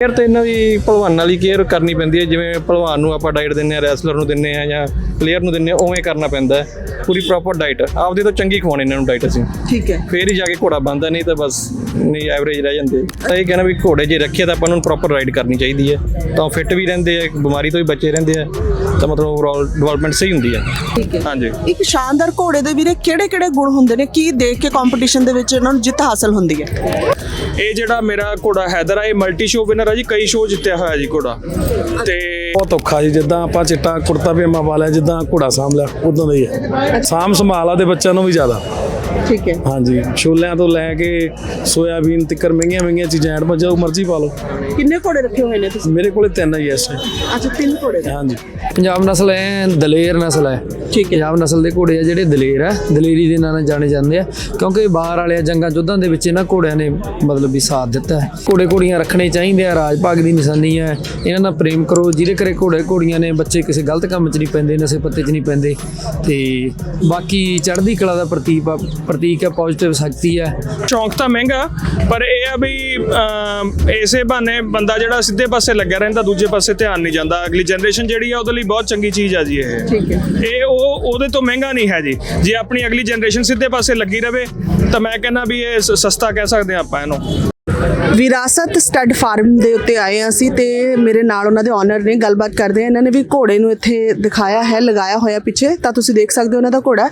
Care ਤੇ ਇਹਨਾਂ ਦੀ ਭਲਵਾਨਾਂ ਲਈ ਕੇਅਰ ਕਰਨੀ ਪੈਂਦੀ ਹੈ ਜਿਵੇਂ ਭਲਵਾਨ ਨੂੰ ਆਪਾਂ ਡਾਈਟ ਦਿੰਨੇ ਆ ਰੈਸਲਰ ਨੂੰ ਦਿੰਨੇ ਆ ਜਾਂ ਪਲੇਅਰ ਨੂੰ ਦਿੰਨੇ ਆ ਉਵੇਂ ਕਰਨਾ ਪੈਂਦਾ ਹੈ ਪੂਰੀ ਪ੍ਰੋਪਰ ਡਾਈਟ ਆਪਦੀ ਤਾਂ ਚੰਗੀ ਖਵਾਉਣੀ ਇਹਨਾਂ ਨੂੰ ਡਾਈਟ ਅਸੀਂ। ਠੀਕ ਹੈ। ਫੇਰ ਹੀ ਜਾ ਕੇ ਘੋੜਾ ਬੰਦਾ ਨਹੀਂ ਤਾਂ ਬਸ ਨਹੀਂ ਐਵਰੇਜ ਰਹਿ ਜਾਂਦੇ। ਤਾਂ ਇਹ ਕਹਿਣਾ ਵੀ ਘੋੜੇ ਜੇ ਰੱਖਿਆ ਤਾਂ ਆਪਾਂ ਨੂੰ ਪ੍ਰੋਪਰ ਰਾਈਡ ਕਰਨੀ ਚਾਹੀਦੀ ਹੈ। ਤਾਂ ਫਿੱਟ ਵੀ ਰਹਿੰਦੇ ਆ ਬਿਮਾਰੀ ਤੋਂ ਵੀ ਬਚੇ ਰਹਿੰਦੇ ਆ। ਤਾਂ ਮਤਲਬ ਓਵਰਆਲ ਡਿਵੈਲਪਮੈਂਟ ਸਹੀ ਹੁੰਦੀ ਹੈ। ਠੀਕ ਹੈ। ਹਾਂਜੀ। ਇੱਕ ਸ਼ਾਨਦਾਰ ਘੋੜੇ ਦੇ ਵੀਰੇ ਕਿਹੜੇ ਕਿਹੜੇ ਗੁਣ ਹੁੰਦੇ ਨੇ? ਕੀ ਦੇਖ ਕੇ ਕੰਪੀਟੀਸ਼ਨ ਦੇ ਵਿੱਚ ਇਹਨਾਂ ਨੂੰ ਜਿੱਤ ਹਾਸਲ ਹੁੰਦੀ ਹੈ? ਇਹ ਜਿਹੜਾ ਮੇਰਾ ਘੋੜਾ ਹੈਦਰ ਆ ਇਹ ਮਲਟੀ ਸ਼ੋ ਵਿਨਰ ਆ ਜੀ ਕਈ ਸ਼ੋ ਜਿੱਤਿਆ ਹੋਇਆ ਜੀ ਘੋੜਾ। ਤੇ ਬਹੁਤ ਔਖਾ ਜੀ ਜਿੱਦਾਂ ਆਪਾਂ ਚਿੱਟਾ ਕੁੜਤਾ ਪਜਾਮਾ ਪਾ ਲਿਆ ਜਿੱਦਾਂ ਘੋੜਾ ਸਾਂਭ ਲਿਆ ਉਦਾਂ ਦਾ ਹੀ ਹੈ। ਸਾਂਭ ਸੰਭਾਲ ਆ ਦੇ ਬੱਚਿਆਂ ਨੂੰ ਵੀ ਜ਼ਿਆਦਾ। ਠੀਕ ਹੈ। ਹਾਂਜੀ ਛੋਲਿਆਂ ਤੋਂ ਲੈ ਕੇ ਸੋਇਆਬੀਨ ਤੱਕਰ ਮਹਿੰਗੀਆਂ ਮਹਿੰਗੀਆਂ ਚੀਜ਼ਾਂ ਐਡ ਜੋ ਮਰਜ਼ੀ ਪਾ ਲਓ। ਕਿੰਨੇ ਘੋੜੇ ਰੱਖੇ ਹੋਏ ਨੇ ਤੁਸੀਂ? ਮੇਰੇ ਕੋਲੇ ਤਿੰਨ ਹੀ ਐ ਇਸ time। ਅੱਛਾ ਤਿੰਨ ਘੋੜੇ। ਹਾਂਜੀ। ਪੰਜਾਬ ਨਸਲ ਹੈ ਦਲੇਰ ਨਸਲ ਹੈ ਠੀਕ ਹੈ। ਪੰਜਾਬ ਨਸਲ ਦੇ ਘੋੜੇ ਆ ਜਿਹੜੇ ਦਲੇਰ ਆ। ਦਲੇਰੀ ਦੇ ਨਾਂ ਨਾਲ ਜਾਣੇ ਜਾਂਦੇ ਆ। ਕਿਉਂਕਿ ਬਾਹਰ ਵਾਲੇ ਜੰਗਾਂ ਯੁੱਧਾਂ ਦੇ ਵਿੱਚ ਇਹਨਾਂ ਘੋੜਿਆਂ ਨੇ ਮਤਲਬ ਵੀ ਸਾਥ ਦਿੱਤਾ ਹੈ। ਘੋੜੇ ਘੋੜੀਆਂ ਰੱਖਣੇ ਚਾਹੀਦੇ ਆ ਰਾਜ ਭਾਗ ਦੀ ਨਿਸ਼ਾਨੀ ਹੈ ਇਹਨਾਂ ਨਾਲ ਪ੍ਰੇਮ ਕਰੋ। ਜਿਹਦੇ ਘਰੇ ਘੋੜੇ ਘੋੜੀਆਂ ਨੇ ਬੱਚੇ ਕਿਸੇ ਗਲਤ ਕੰਮ 'ਚ ਨਹੀਂ ਪੈਂਦੇ ਨਸ਼ੇ ਪੱਤੇ 'ਚ ਨਹੀਂ ਪੈਂਦੇ। ਤੇ ਬਾਕੀ ਚੜ੍ਹਦੀ ਕਲਾ ਦਾ ਪ੍ਰਤੀਕ ਆ ਪ੍ਰਤੀਕ ਹੈ ਪੋਜ਼ਿਟਿਵ ਸ਼ਕਤੀ ਹੈ। ਸ਼ੌਂਕ ਤਾਂ ਮਹਿੰਗਾ ਪਰ ਇਹ ਆ ਵੀ ਇਸੇ ਬਹਾਨੇ ਬੰਦਾ ਜਿਹੜਾ ਸਿੱਧੇ ਪਾਸੇ ਲੱਗਿਆ ਰਹਿੰਦਾ ਦੂਜੇ ਪਾਸੇ ਧਿਆਨ ਨਹੀਂ ਜਾਂਦਾ। ਅਗਲੀ ਜਨਰੇਸ਼ਨ ਜਿਹੜੀ ਆ ਉਹਦੇ ਲਈ ਬਹੁਤ ਚੰਗੀ ਚੀਜ਼ ਆ ਜੀ ਇਹ। ਠੀਕ ਹੈ। ਇਹ ਉਹ ਉਹਦੇ ਤੋਂ ਮਹਿੰਗਾ ਨਹੀਂ ਹੈ ਜੀ। ਜੇ ਆਪਣੀ ਅਗਲੀ ਜਨਰੇਸ਼ਨ ਸਿੱਧੇ ਪਾਸੇ ਲੱਗੀ ਰਵੇ ਤਾਂ ਮੈਂ ਕਹਿੰਦਾ ਵੀ ਇਹ ਸਸਤਾ ਕਹਿ ਸਕਦੇ ਹਾਂ ਆਪਾਂ ਇਹਨੂੰ। ਵਿਰਾਸਤ ਸਟੱਡ ਫਾਰਮ ਦੇ ਉੱਤੇ ਆਏ ਹਾਂ ਅਸੀਂ ਤੇ ਮੇਰੇ ਨਾਲ ਉਹਨਾਂ ਦੇ ਓਨਰ ਨੇ ਗੱਲਬਾਤ ਕਰਦੇ ਆ ਇਹਨਾਂ ਨੇ ਵੀ ਘੋੜੇ ਨੂੰ ਇੱਥੇ ਦਿਖਾਇਆ ਹੈ ਲਗਾਇਆ ਹੋਇਆ ਪਿੱਛੇ। ਤਾਂ ਤੁਸੀਂ ਦੇਖ ਸਕਦੇ ਹੋ ਉਹਨਾਂ ਦਾ ਘੋੜਾ।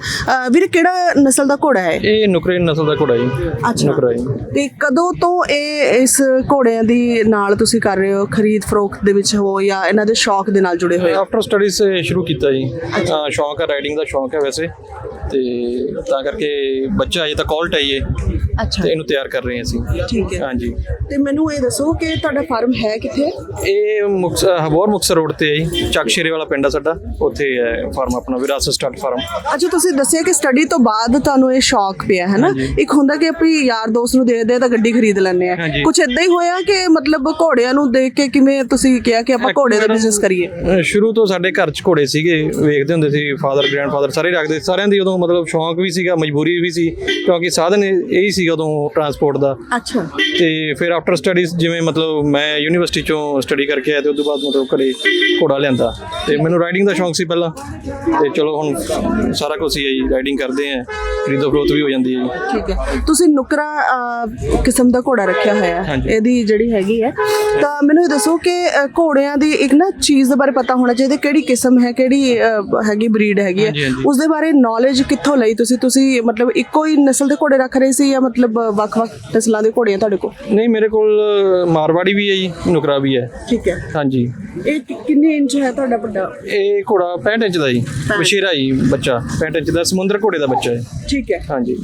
ਵੀਰੇ ਕਿਹੜਾ ਨਸਲ ਦਾ ਘੋੜਾ ਹੈ ਇਹ? ਨੁਕਰੇ ਨਸਲ ਦਾ ਘੋੜਾ ਜੀ। ਅੱਛਾ। ਨੁਕਰਾ ਜੀ। ਤੇ ਕਦੋਂ ਤੋਂ ਇਹ ਇਸ ਘੋੜਿਆਂ ਦੀ ਨਾਲ ਤੁਸੀਂ ਕਰ ਰਹੇ ਹੋ? ਖਰੀਦ ਫਰੋਖਤ ਦੇ ਵਿੱਚ ਹੋ ਜਾਂ ਇਹਨਾਂ ਦੇ ਸ਼ੌਕ ਦੇ ਨਾਲ ਜੁੜੇ ਹੋਏ ਆਫਟਰ ਸਟੱਡੀਜ਼ ਸ਼ੁਰੂ ਕੀਤਾ ਜੀ। ਸ਼ੌਂਕ ਹੈ ਰਾਈਡਿੰਗ ਦਾ ਸ਼ੌਂਕ ਹੈ ਵੈਸੇ। ਤੇ ਤਾਂ ਕਰਕੇ ਬੱਚਾ ਅਜੇ ਤਾਂ ਕਾਲਟ ਹੈ ਇਹ ਅੱਛਾ। ਤੇ ਇਹਨੂੰ ਤਿਆਰ ਕਰ ਰਹੇ ਹਾਂ ਅਸੀਂ। ਠੀਕ ਹੈ। ਹਾਂਜੀ। ਤੇ ਮੈਨੂੰ ਇਹ ਦੱਸੋ ਕਿ ਤੁਹਾਡਾ ਫਾਰਮ ਹੈ ਕਿੱਥੇ? ਇਹ ਮੁਕਤਸਰ ਹਬੋਰ ਮੁਕਤਸਰ ਰੋਡ ਤੇ ਹੈ ਜੀ। ਚੱਕ ਸ਼ੇਰੇ ਵਾਲਾ ਪਿੰਡ ਆ ਸਾਡਾ। ਉੱਥੇ ਹੈ ਫਾਰਮ ਆਪਣਾ ਵਿਰਾਸਤ ਸਟਾਰਟ ਫਾਰਮ। ਅੱਛਾ ਤੁਸੀਂ ਦੱਸਿਆ ਕਿ ਸਟੱਡੀ ਤੋਂ ਬਾਅਦ ਤੁਹਾਨੂੰ ਇਹ ਸ਼ੌਕ ਪਿਆ ਹੈ ਨਾ? ਇੱਕ ਹੁੰਦਾ ਕਿ ਆਪਣੀ ਯਾਰ ਦੋਸਤ ਨੂੰ ਦੇਖਦੇ ਆ ਤਾਂ ਗੱਡੀ ਖਰੀਦ ਲੈਂਦੇ ਆ। ਹਾਂਜੀ। ਕੁਝ ਇਦਾਂ ਹੀ ਹੋਇਆ ਕਿ ਮਤਲਬ ਘੋੜਿਆਂ ਨੂੰ ਦੇਖ ਕੇ ਕਿਵੇਂ ਤੁਸੀਂ ਕਿਹਾ ਕਿ ਆਪਾਂ ਘੋੜੇ ਦਾ ਬਿਜ਼ਨਸ ਕਰੀਏ? ਅਹ ਸ਼ੁਰੂ ਤੋਂ ਸਾਡੇ ਘਰ 'ਚ ਘੋੜੇ ਸੀਗੇ। ਵੇਖਦੇ ਹੁੰਦੇ ਸੀ ਫਾਦਰ ਗ੍ਰੈਂਡਫਾਦਰ ਸਾਰੇ ਰੱਖਦੇ। ਸਾਰਿਆਂ ਦੀ ਉਦੋਂ ਮਤਲਬ ਸ਼ੌਂਕ ਵੀ ਸੀਗਾ ਮਜਬੂਰੀ ਵੀ ਸੀ ਕਿਉਂਕਿ ਸਾਧਨ ਇਹ ਸੀਗਾ ਉਦੋਂ ਟਰਾਂਸਪੋਰਟ ਦਾ। ਅੱਛਾ। ਤੇ ਫਿਰ ਆਫਟਰ ਸਟੱਡੀਜ਼ ਜਿਵੇਂ ਮਤਲਬ ਮੈਂ ਯੂਨੀਵਰਸਿਟੀ ਚੋਂ ਸਟੱਡੀ ਕਰਕੇ ਆਇਆ ਤੇ ਉਸ ਤੋਂ ਬਾਅਦ ਮਤਲਬ ਘਰੇ ਘੋੜਾ ਲਿਆਂਦਾ। ਤੇ ਮੈਨੂੰ ਰਾਈਡਿੰਗ ਦਾ ਸ਼ੌਂਕ ਸੀ ਪਹਿਲਾਂ। ਤੇ ਚਲੋ ਹੁਣ ਸਾਰਾ ਕੁਝ ਹੀ ਹੈ ਜੀ ਰਾਈਡਿੰਗ ਕਰਦੇ ਆ ਖਰੀਦੋ ਫਰੋਖਤ ਵੀ ਹੋ ਜਾਂਦੀ ਹੈ ਜੀ। ਠੀਕ ਹੈ। ਤੁਸੀਂ ਨੁਕਰਾ ਕਿਸਮ ਦਾ ਘੋੜਾ ਰੱਖਿਆ ਹੋਇਆ ਹੈ। ਇਹਦੀ ਜਿਹੜੀ ਹੈਗੀ ਹੈ। ਤਾਂ ਮੈਨੂੰ ਇਹ ਦੱਸੋ ਕਿ ਘੋੜਿਆਂ ਦੀ ਇੱਕ ਨਾ ਚੀਜ਼ ਦੇ ਬਾਰੇ ਪਤਾ ਹੋਣਾ ਚਾਹੀਦਾ ਕਿਹੜੀ ਕਿਸਮ ਹੈ ਕਿਹੜੀ ਹੈਗੀ ਬਰੀਡ ਹੈਗੀ ਹੈ। ਉਸ ਦੇ ਬਾਰੇ ਨੌਲੇਜ ਕਿੱਥੋਂ ਲਈ ਤੁਸੀਂ? ਤੁਸੀਂ ਮਤਲਬ ਇੱਕੋ ਹੀ ਨਸਲ ਦੇ ਘੋੜੇ ਰੱਖ ਰਹੇ ਸੀ ਜਾਂ ਮਤਲਬ ਵੱਖ-ਵੱਖ ਨਸਲਾਂ ਦੇ ਘੋੜੇ ਆ ਤੁਹਾਡੇ ਕੋਲ? ਨਹੀਂ ਮੇਰੇ ਕੋਲ ਮਾਰਵਾੜੀ ਵੀ ਹੈ ਜੀ ਨੁਕਰਾ ਵੀ ਹੈ। ਠੀਕ ਹੈ। ਹਾਂਜੀ। ਇਹ ਕਿ- ਕਿੰਨੇ ਇੰਚ ਹੈ ਤੁਹਾਡਾ ਵੱਡਾ? ਇਹ ਘੋੜਾ 65 ਇੰਚ ਦਾ ਜੀ ਬਸ਼ੀਰਾ ਜੀ ਬੱਚਾ। 65 ਇੰਚ ਦਾ ਸਮੁੰਦਰ ਘੋੜੇ ਦਾ ਬੱਚਾ ਹੈ। ਠੀਕ ਹੈ। ਹਾਂਜੀ।